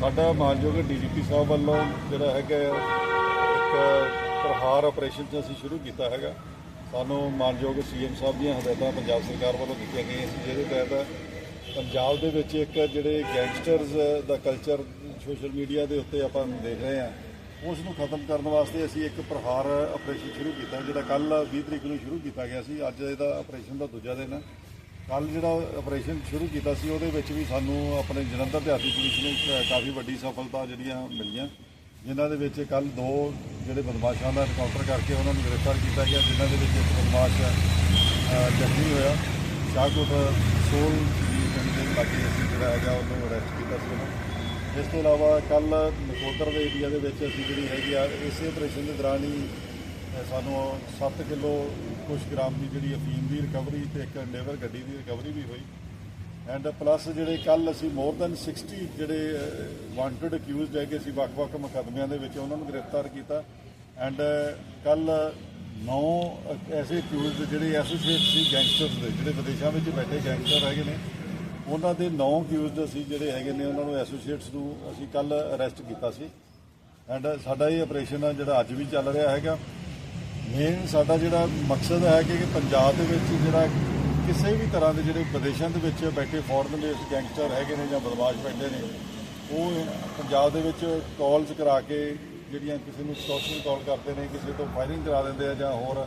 ਸਾਡਾ ਮਾਨਯੋਗ ਡੀਜੀਪੀ ਸਾਹਿਬ ਵੱਲੋਂ ਜਿਹੜਾ ਹੈਗਾ ਇੱਕ ਪ੍ਰਹਾਰ ਆਪਰੇਸ਼ਨ ਚ ਅਸੀਂ ਸ਼ੁਰੂ ਕੀਤਾ ਹੈਗਾ। ਸਾਨੂੰ ਮਾਨਯੋਗ ਸੀਐਮ ਸਾਹਿਬ ਦੀਆਂ ਹਦਾਇਤਾਂ ਪੰਜਾਬ ਸਰਕਾਰ ਵੱਲੋਂ ਦਿੱਤੀਆਂ ਗਈਆਂ ਸੀ, ਜਿਹਦੇ ਤਹਿਤ ਪੰਜਾਬ ਦੇ ਵਿੱਚ ਇੱਕ ਜਿਹੜੇ ਗੈਂਗਸਟਰਸ ਦਾ ਕਲਚਰ ਸੋਸ਼ਲ ਮੀਡੀਆ ਦੇ ਉੱਤੇ ਆਪਾਂ ਦੇਖ ਰਹੇ ਹਾਂ, ਉਸ ਨੂੰ ਖਤਮ ਕਰਨ ਵਾਸਤੇ ਅਸੀਂ ਇੱਕ ਪ੍ਰਹਾਰ ਆਪਰੇਸ਼ਨ ਸ਼ੁਰੂ ਕੀਤਾ, ਜਿਹੜਾ ਕੱਲ 20 ਤਰੀਕ ਨੂੰ ਸ਼ੁਰੂ ਕੀਤਾ ਗਿਆ ਸੀ। ਅੱਜ ਇਹਦਾ ਆਪਰੇਸ਼ਨ ਦਾ ਦੂਜਾ ਦਿਨ ਹੈ। ਕੱਲ ਜਿਹੜਾ ਆਪਰੇਸ਼ਨ ਸ਼ੁਰੂ ਕੀਤਾ ਸੀ, ਉਹਦੇ ਵਿੱਚ ਵੀ ਸਾਨੂੰ ਆਪਣੇ ਜਲੰਧਰ ਦਿਹਾਤੀ ਪੁਲਿਸ ਨੂੰ ਕਾਫੀ ਵੱਡੀ ਸਫਲਤਾ ਜਿਹੜੀਆਂ ਮਿਲੀਆਂ, ਜਿਨ੍ਹਾਂ ਦੇ ਵਿੱਚ ਕੱਲ ਦੋ ਜਿਹੜੇ ਬਦਮਾਸ਼ਾਂ ਦਾ ਐਨਕਾਊਂਟਰ ਕਰਕੇ ਉਹਨਾਂ ਨੂੰ ਗ੍ਰਿਫਤਾਰ ਕੀਤਾ ਗਿਆ, ਜਿਨ੍ਹਾਂ ਦੇ ਵਿੱਚ ਇੱਕ ਬਦਮਾਸ਼ ਜ਼ਖਮੀ ਹੋਇਆ। ਸ਼ਾਹਕੋਟ ਸੋਲ ਦੀ ਪਿੰਡ ਦੇ ਲਾਗੇ ਅਸੀਂ ਜਿਹੜਾ ਹੈਗਾ ਉਹਨੂੰ ਅਰੈਸਟ ਕੀਤਾ ਸੀ ਉਹਨਾਂ ਇਸ ਤੋਂ ਇਲਾਵਾ ਕੱਲ ਨਕੋਦਰ ਦੇ ਏਰੀਆ ਦੇ ਵਿੱਚ ਅਸੀਂ ਜਿਹੜੀ ਹੈਗੀ ਆ, ਇਸੇ ਆਪਰੇਸ਼ਨ ਦੇ ਦੌਰਾਨ ਹੀ ਸਾਨੂੰ 7 ਕਿਲੋ ਕੁਛ ਗ੍ਰਾਮ ਦੀ ਜਿਹੜੀ ਅਫੀਮ ਦੀ ਰਿਕਵਰੀ ਤੇ ਇੱਕ ਅੰਡੇਵਰ ਗੱਡੀ ਦੀ ਰਿਕਵਰੀ ਵੀ ਹੋਈ। ਐਂਡ ਪਲੱਸ ਜਿਹੜੇ ਕੱਲ ਅਸੀਂ ਮੋਰ ਦੈਨ 60 ਜਿਹੜੇ ਵਾਂਟਡ ਅਕਿਊਜ਼ਡ ਹੈਗੇ ਸੀ, ਵੱਖ-ਵੱਖ ਮੁਕੱਦਮਿਆਂ ਦੇ ਵਿੱਚ ਉਹਨਾਂ ਨੂੰ ਗ੍ਰਿਫਤਾਰ ਕੀਤਾ। ਐਂਡ ਕੱਲ 9 ਐਸੇ ਅਕਿਊਜ਼ਡ ਜਿਹੜੇ ਐਸੋਸੀਏਟ ਸੀ ਗੈਂਗਸਟਰਸ ਦੇ, ਜਿਹੜੇ ਵਿਦੇਸ਼ਾਂ ਵਿੱਚ ਬੈਠੇ ਗੈਂਗਸਟਰ ਹੈਗੇ ਨੇ, ਉਹਨਾਂ ਦੇ 9 ਅਕਿਊਜ਼ਡ ਅਸੀਂ ਜਿਹੜੇ ਹੈਗੇ ਨੇ, ਉਹਨਾਂ ਨੂੰ ਐਸੋਸੀਏਟਸ ਨੂੰ ਅਸੀਂ ਕੱਲ ਅਰੈਸਟ ਕੀਤਾ ਸੀ। ਐਂਡ ਸਾਡਾ ਇਹ ਆਪਰੇਸ਼ਨ ਆ ਜਿਹੜਾ ਅੱਜ ਵੀ ਚੱਲ ਰਿਹਾ ਹੈਗਾ। ਮੇਨ ਸਾਡਾ ਜਿਹੜਾ ਮਕਸਦ ਹੈ ਕਿ ਪੰਜਾਬ ਦੇ ਵਿੱਚ ਜਿਹੜਾ ਕਿਸੇ ਵੀ ਤਰ੍ਹਾਂ ਦੇ ਜਿਹੜੇ ਵਿਦੇਸ਼ਾਂ ਦੇ ਵਿੱਚ ਬੈਠੇ ਫੋਰਨ ਦੇ ਗੈਂਗਸਟਰ ਹੈਗੇ ਨੇ ਜਾਂ ਬਦਮਾਸ਼ ਬੈਠੇ ਨੇ, ਉਹ ਪੰਜਾਬ ਦੇ ਵਿੱਚ ਕਾਲਸ ਕਰਾ ਕੇ ਜਿਹੜੀਆਂ ਕਿਸੇ ਨੂੰ ਸਟੋਕਿੰਗ ਕਾਲ ਕਰਦੇ ਨੇ, ਕਿਸੇ ਤੋਂ ਫਾਇਰਿੰਗ ਕਰਾ ਦਿੰਦੇ ਆ ਜਾਂ ਹੋਰ,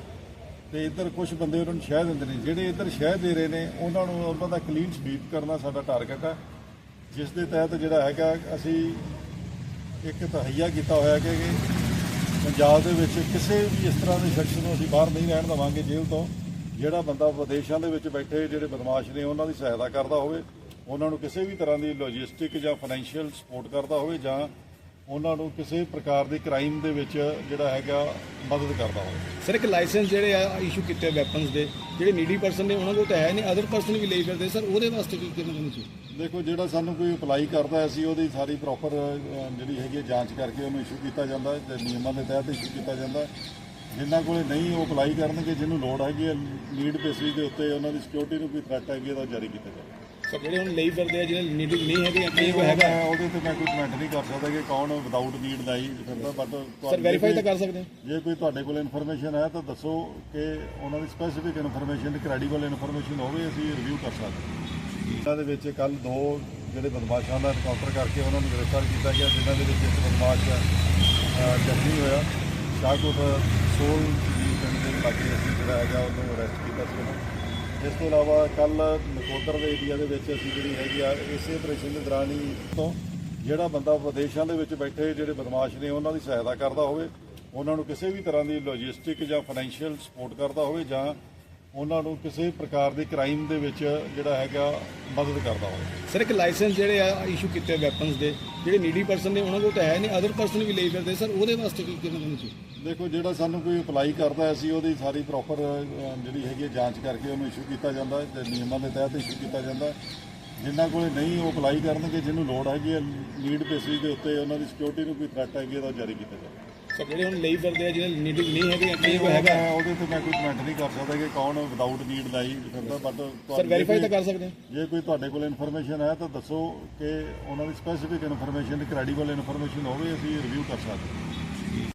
ਤੇ ਇੱਧਰ ਕੁਝ ਬੰਦੇ ਉਹਨਾਂ ਨੂੰ ਸ਼ਹਿ ਦਿੰਦੇ ਨੇ। ਜਿਹੜੇ ਇੱਧਰ ਸ਼ਹਿ ਦੇ ਰਹੇ ਨੇ, ਉਹਨਾਂ ਨੂੰ ਉਹਨਾਂ ਦਾ ਕਲੀਨ ਸਵੀਪ ਕਰਨਾ ਸਾਡਾ ਟਾਰਗੇਟ ਹੈ। ਜਿਸ ਦੇ ਤਹਿਤ ਜਿਹੜਾ ਹੈਗਾ, ਅਸੀਂ ਇੱਕ ਤਹਈਆ ਕੀਤਾ ਹੋਇਆ ਕਿ ਪੰਜਾਬ ਦੇ ਵਿੱਚ ਕਿਸੇ ਵੀ ਇਸ ਤਰ੍ਹਾਂ ਦੇ ਸ਼ਖਸ ਨੂੰ ਅਸੀਂ ਬਾਹਰ ਨਹੀਂ ਰਹਿਣ ਦੇਵਾਂਗੇ ਜੇਲ੍ਹ ਤੋਂ। ਜਿਹੜਾ ਬੰਦਾ ਵਿਦੇਸ਼ਾਂ ਦੇ ਵਿੱਚ ਬੈਠੇ ਜਿਹੜੇ ਬਦਮਾਸ਼ ਨੇ, ਉਹਨਾਂ ਦੀ ਸਹਾਇਤਾ ਕਰਦਾ ਹੋਵੇ, ਉਹਨਾਂ ਨੂੰ ਕਿਸੇ ਵੀ ਤਰ੍ਹਾਂ ਦੀ ਲੌਜਿਸਟਿਕ ਜਾਂ ਫਾਈਨੈਂਸ਼ੀਅਲ ਸਪੋਰਟ ਕਰਦਾ ਹੋਵੇ ਜਾਂ ਉਹਨਾਂ ਨੂੰ ਕਿਸੇ ਪ੍ਰਕਾਰ ਦੇ ਕ੍ਰਾਈਮ ਦੇ ਵਿੱਚ ਜਿਹੜਾ ਹੈਗਾ ਮਦਦ ਕਰਦਾ ਹੋਵੇ। ਸਰ ਇੱਕ ਲਾਇਸੈਂਸ ਜਿਹੜੇ ਆ ਇਸ਼ੂ ਕੀਤੇ ਵੈਪਨਸ ਦੇ ਜਿਹੜੇ ਨੀਡੀ ਪਰਸਨ ਨੇ ਉਹਨਾਂ ਕੋਲ ਤਾਂ ਹੈ ਨਹੀਂ ਅਦਰ ਪਰਸਨ ਵੀ ਲਈ ਫਿਰਦੇ। ਸਰ ਉਹਦੇ ਵਾਸਤੇ ਕੀ ਕਰਨਾ ਚਾਹੁੰਦੇ ਦੇਖੋ ਜਿਹੜਾ ਸਾਨੂੰ ਕੋਈ ਅਪਲਾਈ ਕਰਦਾ ਹੈ, ਅਸੀਂ ਉਹਦੀ ਸਾਰੀ ਪ੍ਰੋਪਰ ਜਿਹੜੀ ਹੈਗੀ ਜਾਂਚ ਕਰਕੇ ਉਹਨੂੰ ਇਸ਼ੂ ਕੀਤਾ ਜਾਂਦਾ ਹੈ ਤੇ ਨਿਯਮਾਂ ਦੇ ਤਹਿਤ ਇਸ਼ੂ ਕੀਤਾ ਜਾਂਦਾ ਹੈ। ਜਿਨ੍ਹਾਂ ਕੋਲੇ ਨਹੀਂ ਉਹ ਅਪਲਾਈ ਕਰਨਗੇ ਜਿਹਨੂੰ ਲੋੜ ਹੈਗੀ ਹੈ ਨੀਡ ਬੇਸਿਸ ਦੇ ਉੱਤੇ ਉਹਨਾਂ ਦੀ ਸਿਕਿਉਰਿਟੀ ਨੂੰ ਕੋਈ ਥ੍ਰੈਟ ਹੈਗੀ ਤਾਂ ਜਾਰੀ ਕੀਤਾ ਜਾਵੇ। ਸਰ ਜਿਹੜੇ ਹੁਣ ਲਈ ਫਿਰਦੇ ਆ ਜਿਹਨੇ ਨੀਡੀ ਨਹੀਂ ਹੈਗੇ ਕਈ ਕੋ ਹੈਗਾ ਮੈਂ ਉਹਦੇ ਤੇ ਮੈਂ ਕੋਈ ਕਮੈਂਟ ਨਹੀਂ ਕਰ ਸਕਦਾ ਕਿ ਕੌਣ ਵਿਦਆਊਟ ਨੀਡ ਲਾਈ ਫਿਰਦਾ ਬਟ ਸਰ ਵੈਰੀਫਾਈ ਤਾਂ ਕਰ ਸਕਦੇ ਹਾਂ। ਜੇ ਕੋਈ ਤੁਹਾਡੇ ਕੋਲ ਇਨਫੋਰਮੇਸ਼ਨ ਹੈ ਤਾਂ ਦੱਸੋ ਕਿ ਉਹਨਾਂ ਦੀ ਸਪੈਸੀਫਿਕ ਇਨਫੋਰਮੇਸ਼ਨ ਕ੍ਰੈਡੀਬਲ ਇਨਫੋਰਮੇਸ਼ਨ ਹੋਵੇ ਅਸੀਂ ਰਿਵਿਊ ਕਰ ਸਕਦੇ ਹਾਂ। ਇਹਨਾਂ ਦੇ ਵਿੱਚ ਕੱਲ ਦੋ ਜਿਹੜੇ ਬਦਮਾਸ਼ਾਂ ਦਾ ਐਨਕਾਊਂਟਰ ਕਰਕੇ ਉਹਨਾਂ ਨੂੰ ਗ੍ਰਿਫਤਾਰ ਕੀਤਾ ਗਿਆ ਜਿਨ੍ਹਾਂ ਦੇ ਵਿੱਚ ਇੱਕ ਬਦਮਾਸ਼ ਜ਼ਖਮੀ ਹੋਇਆ। ਸ਼ਾਹਕੋਟ ਸੋਲ ਦੀ ਪਿੰਡ ਦੇ ਲਾਗੇ ਅਸੀਂ ਜਿਹੜਾ ਹੈਗਾ ਉਹਨੂੰ ਅਰੈਸਟ ਕੀਤਾ ਸੀ। ਇਸ ਤੋਂ ਇਲਾਵਾ ਕੱਲ ਨਕੋਦਰ ਦੇ ਏਰੀਆ ਦੇ ਵਿੱਚ ਅਸੀਂ ਜਿਹੜੀ ਹੈਗੀ ਆ, ਇਸੇ ਆਪਰੇਸ਼ਨ ਦੇ ਦੌਰਾਨ ਹੀ ਤੋਂ ਜਿਹੜਾ ਬੰਦਾ ਵਿਦੇਸ਼ਾਂ ਦੇ ਵਿੱਚ ਬੈਠੇ ਜਿਹੜੇ ਬਦਮਾਸ਼ ਨੇ, ਉਹਨਾਂ ਦੀ ਸਹਾਇਤਾ ਕਰਦਾ ਹੋਵੇ, ਉਹਨਾਂ ਨੂੰ ਕਿਸੇ ਵੀ ਤਰ੍ਹਾਂ ਦੀ ਲੌਜਿਸਟਿਕ ਜਾਂ ਫਾਈਨੈਂਸ਼ੀਅਲ ਸਪੋਰਟ ਕਰਦਾ ਹੋਵੇ ਜਾਂ ਉਹਨਾਂ ਨੂੰ ਕਿਸੇ ਪ੍ਰਕਾਰ ਦੇ ਕ੍ਰਾਈਮ ਦੇ ਵਿੱਚ ਜਿਹੜਾ ਹੈਗਾ ਮਦਦ ਕਰਦਾ ਹੋਵੇ। ਸਰ ਇੱਕ ਲਾਇਸੈਂਸ ਜਿਹੜੇ ਆ ਇਸ਼ੂ ਕੀਤੇ ਵੈਪਨਸ ਦੇ ਜਿਹੜੇ ਨੀਡੀ ਪਰਸਨ ਨੇ ਉਹਨਾਂ ਕੋਲ ਤਾਂ ਹੈ ਨਹੀਂ ਅਦਰ ਪਰਸਨ ਵੀ ਲਈ ਫਿਰਦੇ। ਸਰ ਉਹਦੇ ਵਾਸਤੇ ਕੀ ਕਰਨਾ ਚਾਹੁੰਦੇ ਸੀ ਦੇਖੋ ਜਿਹੜਾ ਸਾਨੂੰ ਕੋਈ ਅਪਲਾਈ ਕਰਦਾ ਹੈ, ਅਸੀਂ ਉਹਦੀ ਸਾਰੀ ਪ੍ਰੋਪਰ ਜਿਹੜੀ ਹੈਗੀ ਜਾਂਚ ਕਰਕੇ ਉਹਨੂੰ ਇਸ਼ੂ ਕੀਤਾ ਜਾਂਦਾ ਹੈ ਤੇ ਨਿਯਮਾਂ ਦੇ ਤਹਿਤ ਇਸ਼ੂ ਕੀਤਾ ਜਾਂਦਾ ਜਿਨ੍ਹਾਂ ਕੋਲੇ ਨਹੀਂ ਉਹ ਅਪਲਾਈ ਕਰਨਗੇ ਜਿਹਨੂੰ ਲੋੜ ਹੈਗੀ ਹੈ ਨੀਡ ਬੇਸਿਸ ਦੇ ਉੱਤੇ ਉਹਨਾਂ ਦੀ ਸਿਕਿਉਰਿਟੀ ਨੂੰ ਕੋਈ ਥ੍ਰੈਟ ਹੈਗੀ ਹੈ ਤਾਂ ਉਹ ਜਾਰੀ ਕੀਤਾ ਜਾਵੇ। ਜਿਹੜੇ ਹੁਣ ਲਈ ਫਿਰਦੇ ਆ ਜਿਹਨੇ ਨੀਡੀ ਨਹੀਂ ਹੈਗੇ ਜਾਂ ਕਈ ਹੈਗਾ? ਮੈਂ ਉਹਦੇ ਤੇ ਮੈਂ ਕੋਈ ਕਮੈਂਟ ਨਹੀਂ ਕਰ ਸਕਦਾ ਕਿ ਕੌਣ ਵਿਦਆਊਟ ਨੀਡ ਲਾਈ ਫਿਰਦਾ ਬਟ ਸਰ ਵੈਰੀਫਾਈ ਤਾਂ ਕਰ ਸਕਦੇ ਹਾਂ ਜੇ ਕੋਈ ਤੁਹਾਡੇ ਕੋਲ ਇਨਫੋਰਮੇਸ਼ਨ ਹੈ ਤਾਂ ਦੱਸੋ ਕਿ ਉਹਨਾਂ ਦੀ ਸਪੈਸੀਫਿਕ ਇਨਫੋਰਮੇਸ਼ਨ ਕ੍ਰੈਡੀਬਲ ਇਨਫੋਰਮੇਸ਼ਨ ਹੋਵੇ ਅਸੀਂ ਰਿਵਿਊ ਕਰ ਸਕਦੇ ਹਾਂ।